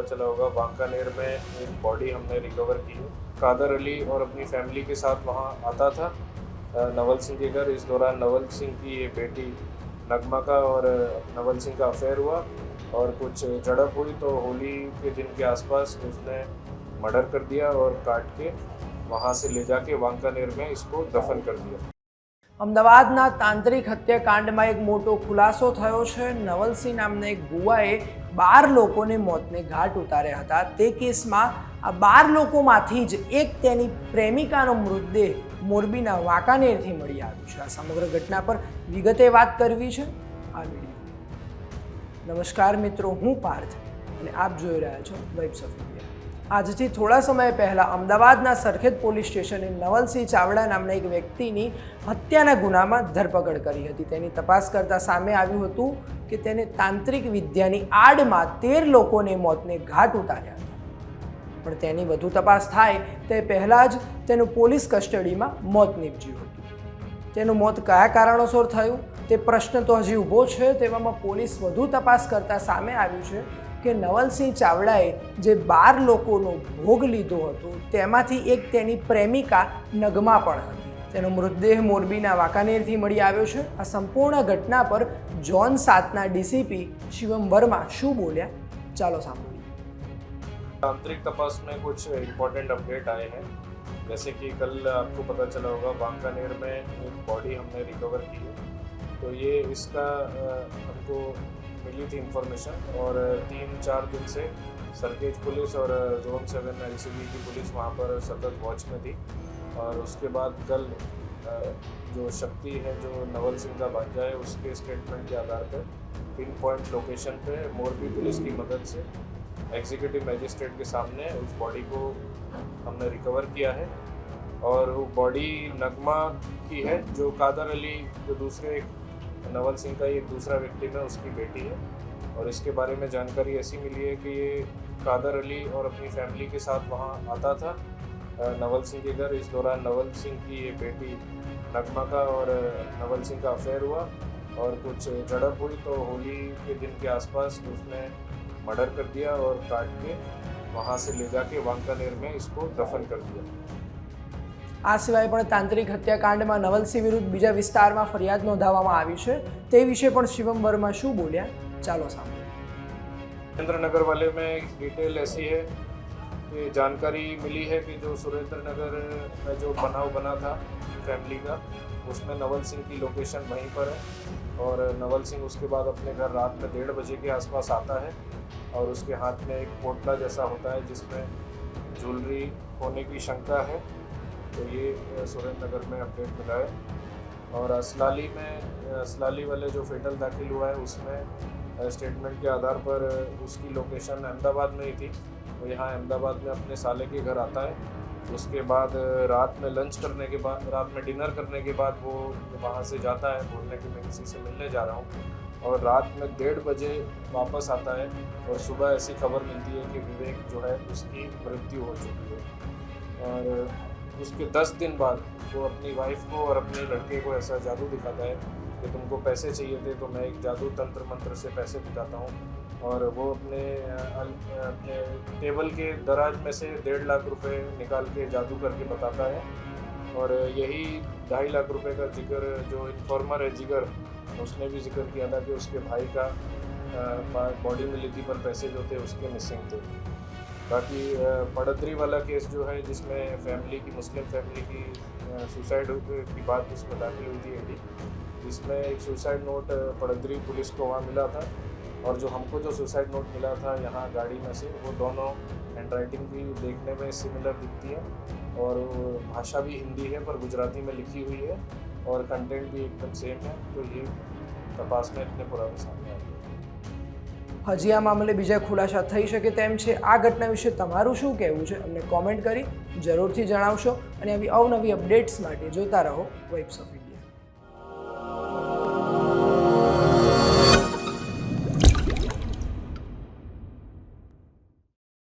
पता चला होगा वांकानेर में एक बॉडी हमने रिकवर की है। कादर अली और अपनी फैमिली के साथ वहाँ आता था नवल सिंह के घर। इस दौरान नवल सिंह की ये बेटी नगमा का और नवल सिंह का अफेयर हुआ और कुछ झड़प हुई तो होली के दिन के आसपास उसने मर्डर कर दिया और काट के वहाँ से ले जाके वांकानेर में इसको दफन कर दिया। અમદાવાદના તાંત્રિક હત્યાકાંડમાં એક મોટો ખુલાસો થયો છે. નવલસિંહ નામના એક ગુવાએ બાર લોકોને મોતને ઘાટ ઉતાર્યા હતા. તે કેસમાં આ બાર લોકોમાંથી જ એક તેની પ્રેમિકાનો મૃતદેહ મોરબીના વાંકાનેરથી મળી આવ્યો છે. આ સમગ્ર ઘટના પર વિગતે વાત કરવી છે. આ વીડિયો. નમસ્કાર મિત્રો, હું પાર્થ અને આપ જોઈ રહ્યા છો ઓફ ઇન્ડિયા આજથી થોડા સમય પહેલાં અમદાવાદના સરખેજ પોલીસ સ્ટેશને નવલસિંહ ચાવડા નામના એક વ્યક્તિની હત્યાના ગુનામાં ધરપકડ કરી હતી. તેની તપાસ કરતાં સામે આવ્યું હતું કે તેને તાંત્રિક વિદ્યાની આડમાં તેર લોકોને મોતને ઘાટ ઉતાર્યા પણ તેની વધુ તપાસ થાય તે પહેલાં જ તેનું પોલીસ કસ્ટડીમાં મોત નીપજ્યું હતું. તેનું મોત કયા કારણોસર થયું તે પ્રશ્ન તો હજી ઊભો છે તેવામાં પોલીસ વધુ તપાસ કરતાં સામે આવ્યું છે કે નવલસિંહ ચાવડાએ જે બાર લોકોનો ભોગ લીધો હતો તેમાંથી એક તેની પ્રેમિકા નગમા પણ હતી તેનો મૃતદેહ મોરબીના વાંકાનેરથી મળી આવ્યો છે આ સંપૂર્ણ ઘટના પર જોન સાતના ડીસીપી શિવમ વર્મા શું બોલ્યા ચાલો સાંભળીએ तांत्रिक तपास में कुछ इम्पोर्टेंट अपडेट आए हैं जैसे कि कल आपको पता चला होगा वांकानेर में एक बॉडी हमने रिकवर की है तो ये इसका अ, हमको मिली थी इन्फॉर्मेशन और तीन चार दिन से सरकेज पुलिस और जोन सेवन एल की पुलिस वहाँ पर सतत वॉच में थी और उसके बाद कल जो शक्ति है, जो नवल सिंह का भांजा है, उसके स्टेटमेंट के आधार पर पिन पॉइंट लोकेशन पे मोरबी पुलिस की मदद से एग्जीक्यूटिव मजिस्ट्रेट के सामने उस बॉडी को हमने रिकवर किया है और वो बॉडी नगमा की है, जो कादर अली जो दूसरे एक नवल सिंह का एक दूसरा विक्टिम है उसकी बेटी है और इसके बारे में जानकारी ऐसी मिली है कि ये कादर अली और अपनी फैमिली के साथ वहाँ आता था। नवल सिंह के घर। इस दौरान नवल सिंह की ये बेटी नगमा का और नवल सिंह का अफेयर हुआ और कुछ झड़प हुई तो होली के दिन के आसपास उसने मर्डर कर दिया और काट के वहाँ से ले जाके वांकानेर में इसको दफन कर दिया। આ સિવાય પણ તાંત્રિક હત્યાકાંડમાં નવલસિંહ વિરુદ્ધ બીજા વિસ્તારમાં ફરિયાદ નોંધાવવામાં આવી છે તે વિશે પણ શિવમ વર્મા શું બોલ્યા ચાલો સાંભળીએ सुरेंद्र नगर वाले में एक डिटेल ऐसी है कि जानकारी मिली है कि जो सुरेंद्र नगर में जो बनाव बना था फैमिली का उसमें नवल सिंह की लोकेशन वहीं पर है और नवल सिंह उसके बाद अपने घर रात में डेढ़ बजे के आसपास आता है और उसके हाथ में एक पोटला जैसा होता है जिसमें ज्वेलरी होने की शंका है तो ये सुरेंद्र नगर में अपडेट मिला है। और असलाली में असलाली वाले जो फेटल दाखिल हुआ है, उसमें स्टेटमेंट के आधार पर उसकी लोकेशन अहमदाबाद में ही थी। वो यहाँ अहमदाबाद में अपने साले के घर आता है। उसके बाद रात में लंच करने के बाद, रात में डिनर करने के बाद वो वहाँ से जाता है, बोलने कि मैं किसी से मिलने जा रहा हूँ। और रात में डेढ़ बजे वापस आता है और सुबह ऐसी खबर मिलती है कि विवेक जो है उसकी मृत्यु हो चुकी है। और उसके दस दिन बाद वो अपनी वाइफ को और अपने लड़के को ऐसा जादू दिखाता है कि तुमको पैसे चाहिए थे तो मैं एक जादू तंत्र मंत्र से पैसे दिखाता हूँ। और वो अपने अपने टेबल के दराज में से डेढ़ लाख रुपए निकाल के जादू करके बताता है। और यही ढाई लाख रुपए का ज़िक्र जो इन्फॉर्मर है जिगर, उसने भी ज़िक्र किया था कि उसके भाई का बॉडी मिली थी, पर पैसे जो थे उसके मिसिंग थे। बाकी पड़दरी वाला केस जो है, जिसमें फैमिली की, मुस्लिम फैमिली की सुसाइड की बात उसमें दाखिल हुई थी एडी जिसमें एक सुसाइड नोट पड़दरी पुलिस को वहाँ मिला था और जो हमको जो सुसाइड नोट मिला था यहाँ गाड़ी में से, वो दोनों हैंड राइटिंग भी देखने में सिमिलर दिखती है और भाषा भी हिंदी है, पर गुजराती में लिखी हुई है और कंटेंट भी एकदम सेम है तो ये तपास में इतने पुराने आए હજી આ મામલે બીજા ખુલાસા થઈ શકે તેમ છે. આ ઘટના વિશે તમારું શું કહેવું છે? અમને કોમેન્ટ કરી જરૂરથી જણાવશો અને આવી અવનવી અપડેટ્સ માટે જોતા રહો વેબ્સ